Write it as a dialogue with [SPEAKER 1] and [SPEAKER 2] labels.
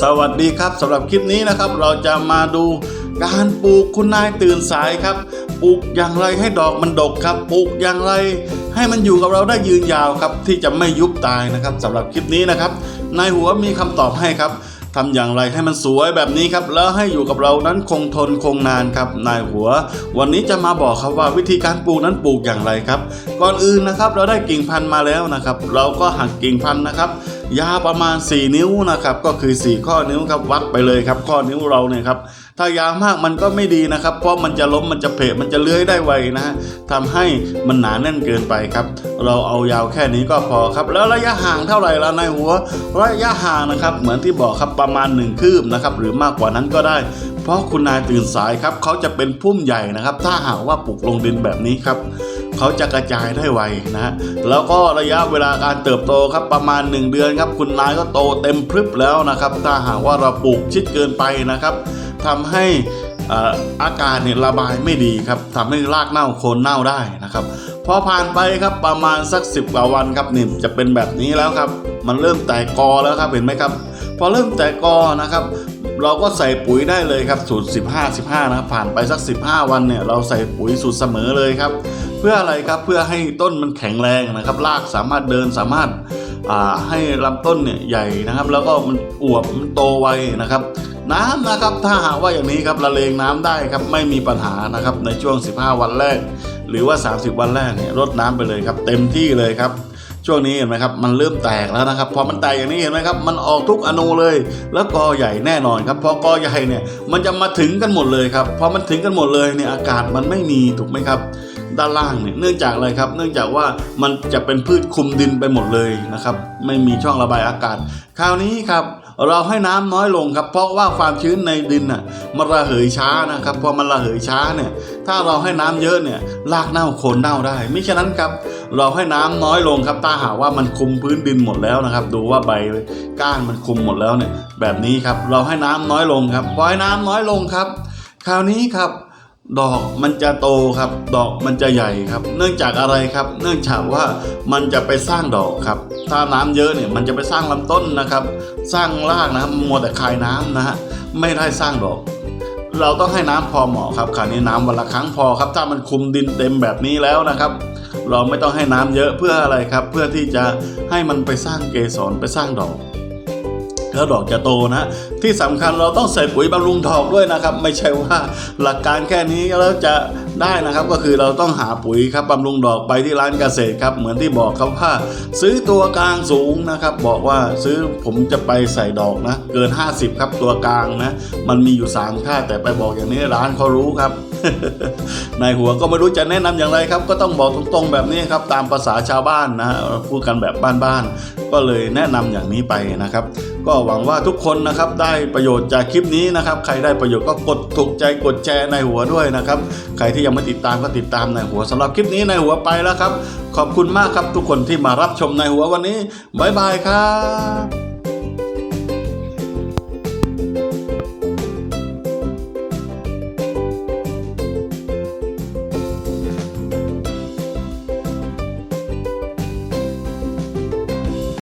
[SPEAKER 1] สวัสดีครับสำหรับคลิปนี้นะครับ เราจะมาดูการปลูกคุณนายตื่นสายครับ ปลูกอย่างไรให้ดอกมันดกครับ ปลูกอย่างไร ให้มันอยู่กับเราได้ยืนยาวครับ ที่จะไม่ยุบตายนะครับสำหรับคลิปนี้นะครับนายหัวมีคำตอบให้ครับ ทำอย่างไรให้มันสวยแบบนี้ครับ แล้วให้อยู่กับเรานั้นคงทนคงนานครับนายหัว วันนี้จะมาบอกครับว่าวิธีการปลูกนั้นปลูกอย่างไรครับ ก่อนอื่นนะครับเราได้กิ่งพันธุ์มาแล้วนะครับ เราก็หักกิ่งพันธุ์นะครับยาวประมาณ 4 นิ้วนะครับ ก็คือ 4 ข้อนิ้วครับวัดไปเลยครับ ข้อนิ้วเราเนี่ยครับ ถ้ายาวมากมันก็ไม่ดีนะครับ เพราะมันจะล้มมันจะเพะมันจะเลื้อยได้ไวนะฮะทำให้มันหนาแน่นเกินไปครับ เราเอายาวแค่นี้ก็พอครับ แล้วระยะห่างเท่าไหร่ละในหัว ระยะห่างนะครับ เหมือนที่บอกครับประมาณ 1 คืบนะครับ หรือมากกว่านั้นก็ได้ เพราะคุณนายตื่นสายครับเขาจะเป็นพุ่มใหญ่นะครับ ถ้าหากว่าปลูกลงดินแบบนี้ครับเขาจะกระจายได้ไวนะฮะแล้วก็ระยะเวลาการเติบโตครับประมาณ 1 เดือนครับ คุณนายก็โตเต็มพรึบแล้วนะครับ ถ้าหากว่าเราปลูกชิดเกินไปนะครับ ทำให้อากาศเนี่ยระบายไม่ดีครับทำให้รากเน่าโคนเน่าได้นะครับพอผ่านไปครับประมาณสัก10กว่าวันครับนี่จะเป็นแบบนี้แล้วครับ มันเริ่มแตกกอแล้วครับเห็นไหมครับ พอเริ่มแตกกอนะครับ เราก็ใส่ปุ๋ยได้เลยครับสูตร 15 15นะครับผ่านไปสัก 15 วันเนี่ยเราใส่ปุ๋ยสูตรเสมอเลยครับ เพื่ออะไรครับเพื่อให้ต้นมันแข็งแรงนะครับรากสามารถเดินสามารถให้ลำต้นเนี่ยใหญ่นะครับ แล้วก็มันอวบมันโตไวนะครับ น้ำนะครับถ้าหากว่าอย่างนี้ครับละเลงน้ำได้ครับไม่มีปัญหานะครับในช่วง 15 วันแรก หรือว่า 30 วันแรกเนี่ยรดน้ำไปเลยครับ เต็มที่เลยครับช่วงนี้เห็นไหมครับมันเริ่มแตกแล้วนะครับพอมันแตกอย่างนี้เห็นไหมครับมันออกทุกอนูเลย แล้วกอใหญ่แน่นอนครับพอกอใหญ่เนี่ยมันจะมาถึงกันหมดเลยครับพอมันถึงกันหมดเลยเนี่ยอากาศมันไม่มีถูกไหมครับด้านล่างเนี่ยเนื่องจากอะไรครับ เนื่องจากว่ามันจะเป็นพืชคุมดินไปหมดเลยนะครับไม่มีช่องระบายอากาศ คราวนี้ครับ เราให้น้ำน้อยลงครับเพราะว่าความชื้นในดินน่ะมันระเหยช้านะครับพอมันระเหยช้าเนี่ยถ้าเราให้น้ำเยอะเนี่ยรากเน่าโคนเน่าได้มิฉะนั้นครับเราให้น้ำน้อยลงครับถ้าหากว่ามันคุมพื้นดินหมดแล้วนะครับ ดูว่าใบก้านมันคุมหมดแล้วเนี่ยแบบนี้ครับเราให้น้ำน้อยลงครับพอให้น้ำน้อยลงครับ คราวนี้ครับ ดอกมันจะโตครับ ดอกมันจะใหญ่ครับ เนื่องจากอะไรครับ เนื่องจากว่ามันจะไปสร้างดอกครับ ถ้าน้ำเยอะเนี่ยมันจะไปสร้างลำต้นนะครับ สร้างรากนะครับมัวแต่คายน้ำนะฮะไม่ได้สร้างดอก เราต้องให้น้ำพอเหมาะครับคราวนี้น้ำวันละครั้งพอครับ ถ้ามันคุมดินเต็มแบบนี้แล้วนะครับ เราไม่ต้องให้น้ำเยอะเพื่ออะไรครับ เพื่อที่จะให้มันไปสร้างเกสรไปสร้างดอก แล้วดอกจะโตนะ ที่สำคัญเราต้องใส่ปุ๋ยบำรุงดอกด้วยนะครับ ไม่ใช่ว่าหลักการแค่นี้แล้วจะได้นะครับก็คือเราต้องหาปุ๋ยครับบำรุงดอกไปที่ร้านเกษตรครับเหมือนที่บอกครับว่า ซื้อตัวกลางสูงนะครับ บอกว่าซื้อผมจะไปใส่ดอกนะ เกิน 50 ครับตัวกลางนะ มันมีอยู่ 3 ค่า แต่ไปบอกอย่างนี้ร้านเขารู้ครับนายหัวก็ไม่รู้จะแนะนำอย่างไรครับ ก็ต้องบอกตรงๆแบบนี้ครับ ตามภาษาชาวบ้านนะฮะพูดกันแบบบ้านๆก็เลยแนะนำอย่างนี้ไปนะครับ ก็หวังว่าทุกคนนะครับได้ประโยชน์จากคลิปนี้นะครับ ใครได้ประโยชน์ก็กดถูกใจกดแชร์ในหัวด้วยนะครับ ใครที่ยังไม่ติดตามก็ติดตามในหัวสำหรับคลิปนี้ในหัวไปแล้วครับ ขอบคุณมากครับทุกคนที่มารับชมในหัววันนี้บ๊ายบายครับ